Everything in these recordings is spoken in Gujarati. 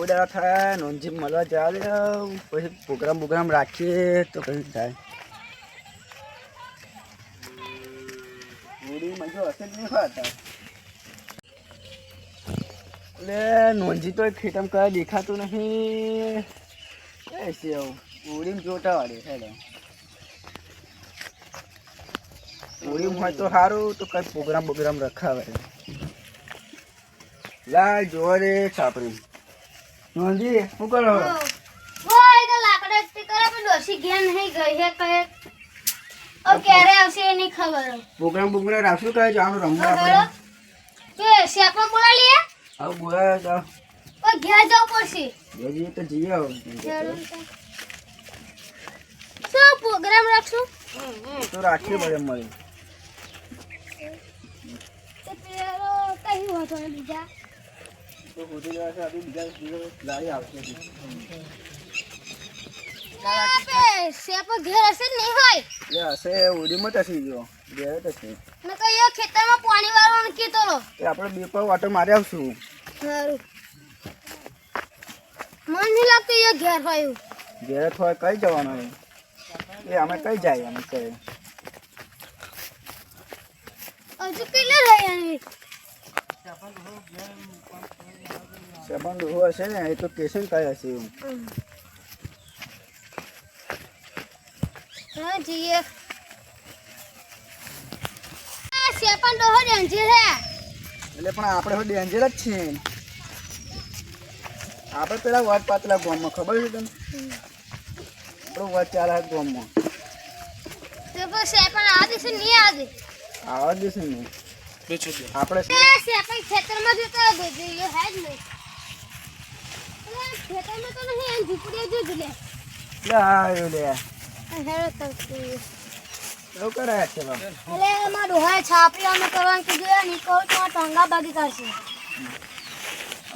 બહુ દાડા થાય નોંધી મળવા ચાલે પછી પ્રોગ્રામ પ્રોગ્રામ રાખીએ તો કઈ થાય. એટલે નોંધી તો ખેતમ કઈ દેખાતું નહીં. આવું જોતા વાળી છે હોળીમાં હોય તો સારું તો કઈ પ્રોગ્રામ પ્રોગ્રામ રખાવે. લાલ જોવા દે છાપરી. નોંધી શું કરો? ઓય તો લાકડે એકઠી કરે પણ ડોસી ઘેર નહીં ગઈ હે કહે ઓ ક્યારે આવશે એ નહીં ખબર. પ્રોગ્રામ પ્રોગ્રામ રાખશું કહે જવાનું રમવા આપણે? કે શેપમાં બોલા લીએ આવું બોલા તો. ઓ ઘેર જવું પડશે. બે જઈએ તો જઈએ. શું પ્રોગ્રામ રાખશું? તો રાખીએ બધે મળી. તો પેલો કઈ બીજા? તો હોટી છે આપણે બીજા દિવસ ગાડી આવશે શેપ ઘેર હશે નહીં હોય લે હશે હોડીમાં તસી ગયો બે તસી ને કઈ એ ખેતરમાં પાણી વાળવાનું કીધો લો એ આપણે બે પર વાટો મારી આવશું સારું મન નહીં લાગતું એ ઘેર હોય ઘેર હોય કઈ જવાનું એ અમે કઈ જાય અમે કઈ હજુ કેટલે રહી સેબન ડોહો હશે ને એ તો કેશન કઈ હશે એવું હા જીએ આ શેપન ડોહો ડેન્જર હે. એટલે પણ આપણે તો ડેન્જર જ છીએ. આપણે પેલા વાત પાતલા ગોમમાં ખબર છે તને? આપણો વાત ચાલે છે ગામમાં. તો શેપન આ દિવસે નહીં આવે. આવા દિવસે નહીં. આપણે ખેતરમાં જતા ગયો હે જ નહીં.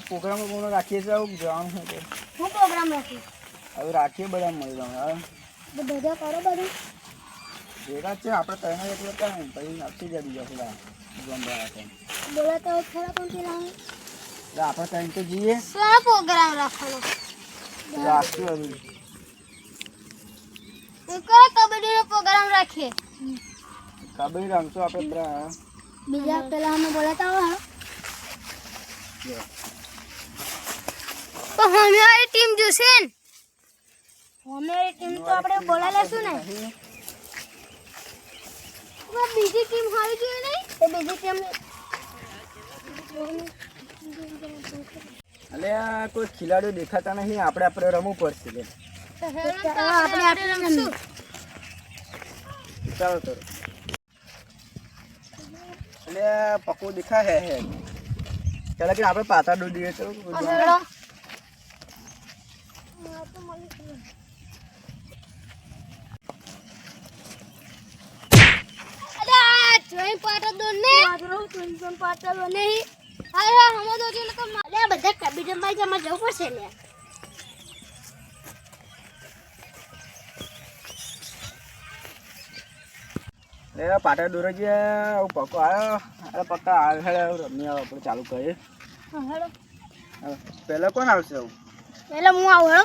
પ્રોગ્રામ રાખીએ છીએ જવાનું હું પ્રોગ્રામ રાખી હવે રાખીએ બધા મળી હવે બધા કરો બધું. ભેગા છે આપણે ત્રણ એક લોકો ને પછી આપી દે બીજા પેલા ગમવા માટે. બોલે તો ખરા પણ પેલા આપણે ટાઈમ તો જઈએ. શું પ્રોગ્રામ રાખવાનો. રાખ્યો કરો કબડ્ડીનો પ્રોગ્રામ રાખીએ. કબડ્ડી રમશું આપણે બીજા પેલા અમે બોલાતા હોય. તો અમે વાળી ટીમ જોશે ને? અમે વાળી ટીમ તો આપણે બોલા લેશું ને. બીજી ટીમ હોવી જોઈએ નહીં? તો બીજી ટીમ એટલે આ કોઈ ખેલાડીઓ દેખાતા નહીં, આપણે આપણે રમવું પડશે લે આપણે આપણે રમશું ચાલો તો. અલે પકો દેખા હે હે. ચાલો કે આપણે પાતા દોડીએ તો પાટો દો ને મારો જોઈ નહીં હાય હા હમો દો એટલે તો મારે બધા કબી જમાઈ જમા જવું પડશે લે એટલે પાટા દોરે છે આવું પક્કો આવ્યો. અરે પક્કા આવે હેડે રમી આવો આપણે ચાલુ કરીએ. હેલો હવે પહેલા કોણ આવશે આવું? એટલે હું આવું હેલો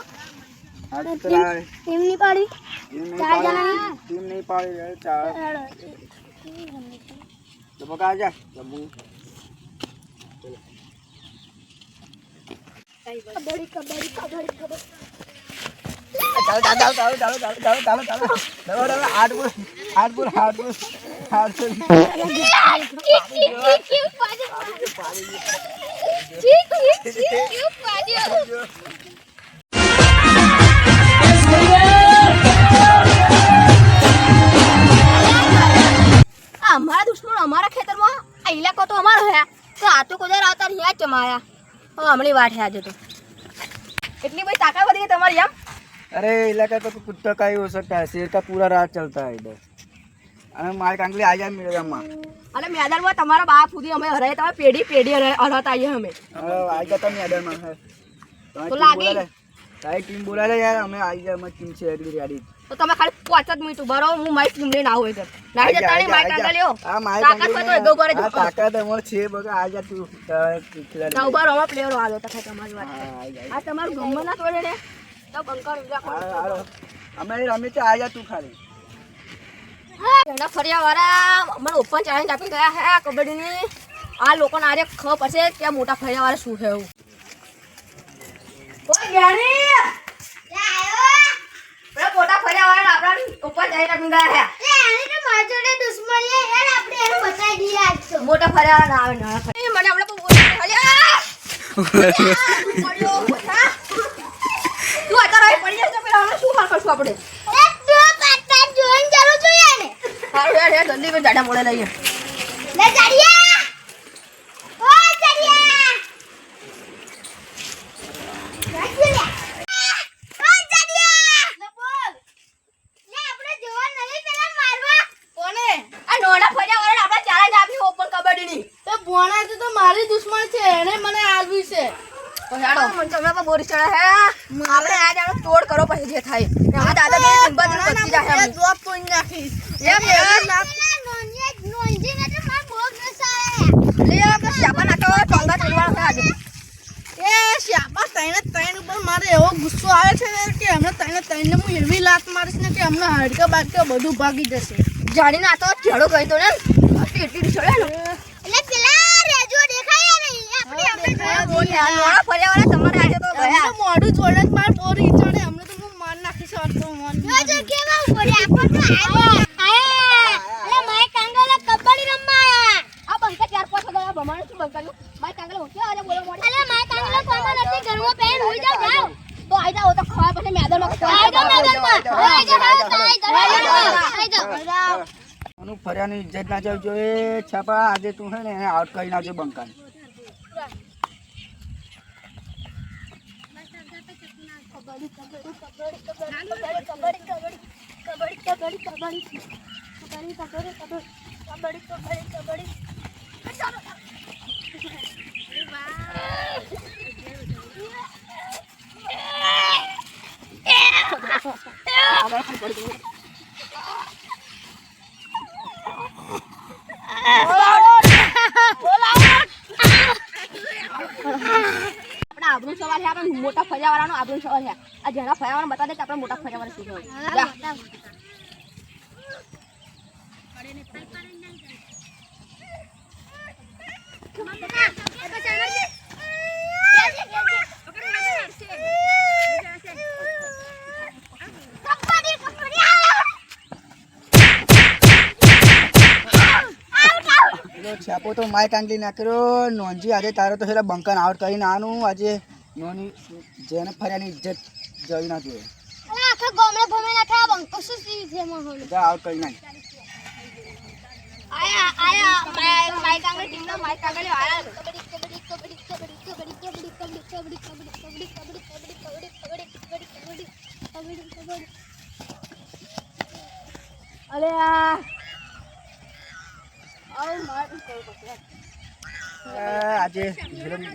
આ તો પેલા ટીમની પાડી. ટીમ નહીં ચાર પાડી જણાની? ટીમ નહીં પાડી રે ચાર. હેલો તો પક્કા આ જા અમારા દુશ્મન અમારા ખેતરમાં આ ઇલાકો તો અમારો હે તો આ તો કોઈ આવતા રહ્યા આ ચમાયા હવે હમણાં વાટ હે આજે તો એટલી બધી તાકાત વધી ગઈ તમારી એમ अरे इलाका का तो कुत्ता का ही हो सकता है शेर का पूरा रात चलता है इधर अरे मार कांगली आ जाए मेरे गाँव में અને મેદાનમાં તમારા બાપ સુધી અમે હરાય તમે પેઢી પેઢી હરાતા આવીએ અમે अरे आ जाता मैदान में है तो लागी? તારી ટીમ બોલાવે યાર અમે આવી જાય અમારી ટીમ છે એકલી રેડી તો તમે ખાલી પાંચ જ મિનિટ ઊભા રહો હું માઈક લઈને આવું એટલે નાહી જતા નહીં માઈક આગળ લ્યો. તાકાત હોય તો એગો હા, તાકાત અમારે છે બગા આ જા તું ના ઊભા રહો અમારા પ્લેયરો આવ્યો હતા તમારી વાત. આ તમારું ગમમાં ના તોડે ને? તો બંકર ઉજા હા, અમે રમે છે આ જા તું ખાલી. એના ફર્યા વાળા મને ઓપન ચેલેન્જ આપી ગયા હે કબડ્ડીની. આ લોકોને આરે ખબર પડશે કે મોટા ફર્યા વાળા શું છે એવું ઓય જ્ઞાની પેલા મોટા ફર્યા વાળા આપણા ઓપન આપણે આપી ગયા હે મોટા ફર્યા વાળા ના આવે. નાના ફરે મને હમણાં બહુ બોલી ફર્યા પડ્યો મોટા તું અત્યારે અહીં પડી જશે પેલા હમણાં શું હાલ કરશું આપણે? સારું યાર યાર જલ્દી ભાઈ જાડા મોડે લઈએ કોને આ નોના ફર્યા વાળા આપણે ચેલેન્જ આપી ઓપન કબડ્ડીની તો ભોણા તો તો મારી દુશ્મન છે એને મને આવ્યું છે તો મને બોરી ચડે હે. આપણે તોડ કરો પછી જે થાય. જાય એ લે શાપા નાખો તોડવાનો છે આજે. એ ત્રણે ત્રણ ઉપર મારે એવો ગુસ્સો આવે છે ને કે હમણાં ત્રણે ત્રણને હું એવી લાત મારીશ ને કે હમણાં હાડકા બાડકા બધું ભાગી જશે. જાણીને આ તો ચેડો ગઈ તો ને. એટલી ચડે ને. ફર્યા વાળા તમારે આજે તો ગયા. હમણાં જોડે માર બોરી ચડે હમણાં તો હું માર નાખીશ અડધો મોર આ બંકા ચાર પાંચ હજાર ભમાણું શું બંકાનું મારી કાંગલે હોશિયાર આજે બોલો મોડી? તો આઈ જાઓ તો ખવા પછી મેદાનમાં આનું ફર્યાની ઇજ્જત ના જવી જોઈએ છાપા આજે તું છે ને આઉટ કરી નાખજો બંકાને. આપણે આબરૂ સવાલ છે, આપણે મોટા ફર્યા વાળાનો આબરૂ સવાલ છે. આ જેના ફર્યા બતા દે કે આપણે મોટા ફર્યા શું છાપો તો માય કાંગલી નાખ્યો નોંધી આજે તારે તો પેલા બંકન આઉટ કરીને આનું આજે નોની જેને ફર્યાની ઇજ્જત જવી ના જોઈએ. બધા આઉટ કરી નાખ. આયા આયા માય માય કાંગલે ટીમના માય કાંગલે આયા. અલે આ આવ માર આ આજે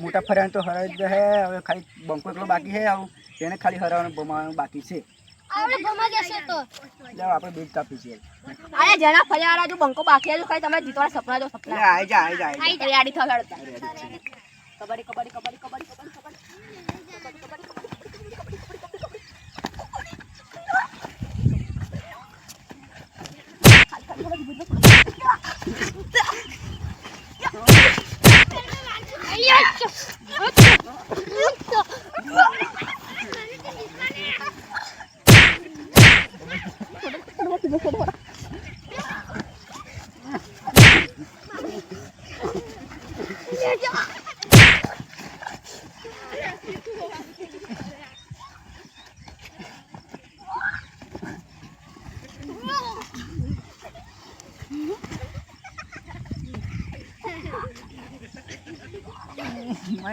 મોટા ફર્યા તો હરાવી જ હે હવે ખાલી બંકો એકલો બાકી છે આવું તેને ખાલી હરાવવાનું બમાવાનું બાકી છે આપણે બીજ કાપી છે આયા જેના ફર્યા વાળા જો બંકો બાકી છે ખાલી તમે જીતવાના સપના જો સપના આઈ જા આઈ જા આઈ જા રેડી થવા હેડતા કબડ્ડી કબડ્ડી કબડ્ડી કબડ્ડી કબડ્ડી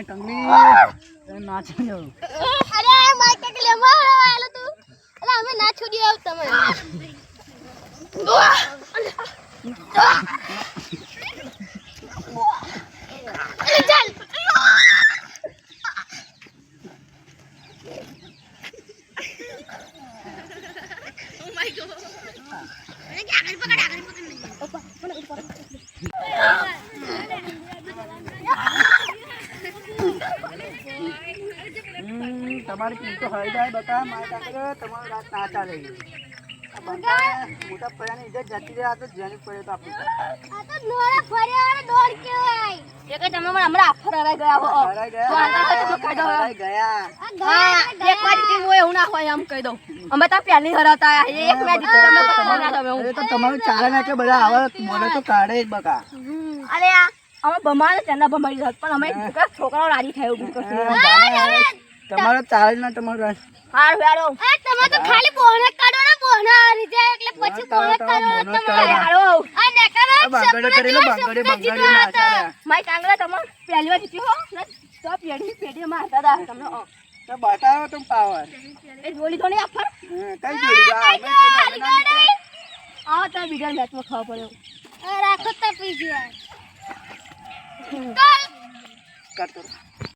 માય કંગલી નાચી જવું અરે માર કાકલે મારો આલો ના તમારી પીતો હળી જાય બકા મારે કાકા તમારો રાત ના ચાલે. મોટા પડ્યાની ઇજ્જત જતી રહે આ તો જેની પડે તો આપણું એ કે તમે મને હમણાં આફર હરાઈ ગયા હો. હરાઈ ગયા? તો તો કહી દો ગયા. હા એક વાર જીતી હું એવું ના હોય એમ કહી દઉં. અમે તો પહેલી હરાતા આયા. એક મેચ જીતી તમે તો તમે હું. તો તમારું ચાલે ને કે બધા આવે. મને તો કાઢે જ બકા. અરે આ અમે બમાડે ચંદા બમાડી પણ અમે છોકરાઓ રાજી થાય તમારો ચાલે ને તમારું હાર એ તમે તો ખાલી બોને કાઢો ને બોને આ રીતે એટલે પછી બોને કાઢો અરે હારો આ નેકરા આ બાંગડે કરેલો બાંગડે બાંગડે ના ચાલે કાંગડા તમે. પહેલી વાર જીતી હો. તો પેડી પેડી મારતા હતા તમને. તો બતાવો તમે પાવર. એ બોલી તો નહીં આફર કઈ જોડી જા આ તો તમે બીજા મેચમાં ખાવા પડ્યો. રાખો તો પીજી કરતો રહો.